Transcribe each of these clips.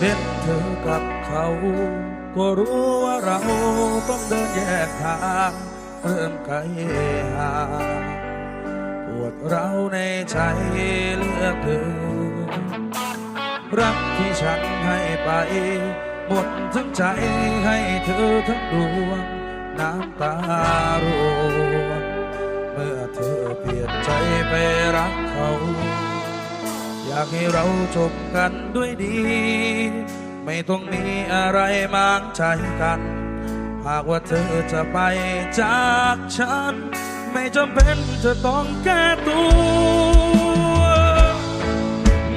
เห็นเธอกับเขา ก็รู้ว่าเราต้องเดินแยกทางเริ่มไกลห่างปวดเราในใจเลือกเกินรักที่ฉันให้ไป หมดทั้งใจให้เธอทั้งดวงน้ำตาร่วงเมื่อเธอเปลี่ยนใจไปรักเขาากให้เราจบกันด้วยดี ไม่ต้องมีอะไรมางใจกัน หากว่าเธอจะไปจากฉัน ไม่จำเป็นจะต้องแก้ตัว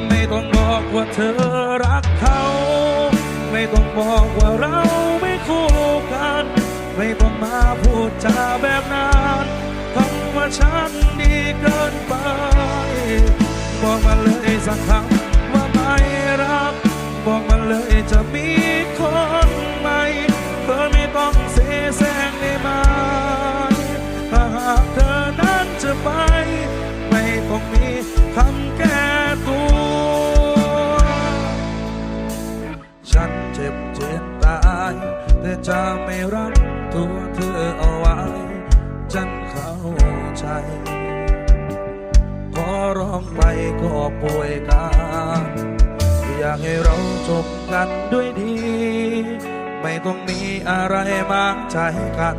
ไม่ต้องบอกว่าเธอรักเขา ไม่ต้องบอกว่าเราไม่คู่กัน ไม่ต้องมาพูดจาแบบนั้นคำว่าฉันดีเกิน สักคำว่าไม่รัก บอกมาเลยจะมีคนใหม่เธอไม่ต้องเสแสร้งได้ไหมหากเธอนั้นจะไป ไม่ต้องมีคำแก้ตัว ฉันเจ็บเจ็บตายแต่จะไม่รักตัวเธอเอาไว้ ฉันเข้าใจ ก็ป่วยกันอยากให้เราจบกันด้วยดี ไม่ต้องมีอะไรมางใจกัน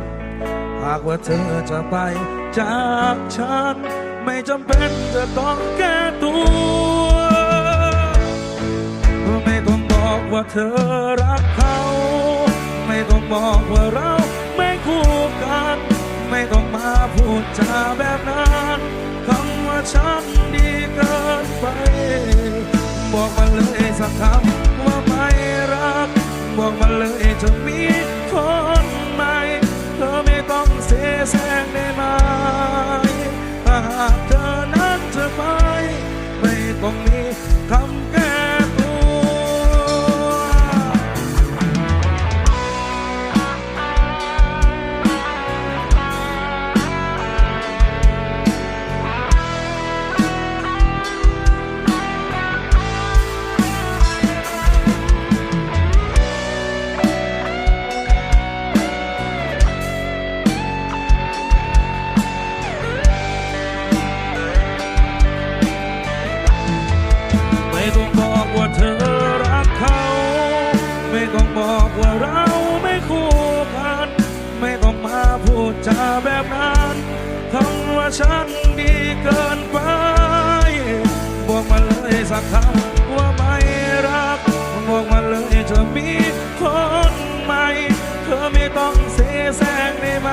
หากว่าเธอจะไปจากฉัน ไม่จำเป็นจะต้องแก้ตัว ไม่ต้องบอกว่าเธอรักเขา ไม่ต้องบอกว่าเราไม่คู่กัน ไม่ต้องมาพูดจาแบบ ไม่ต้องบอกว่าเธอรักเขา ไม่ต้องบอกว่าเราไม่คู่กัน ไม่ต้องมาพูดจาแบบนั้นทำว่าฉันดีเกินไป บอกมาเลยสักคำว่าไม่รัก บอกมาเลยเธอมีคนใหม่ เธอไม่ต้องเสียแสงได้ไหม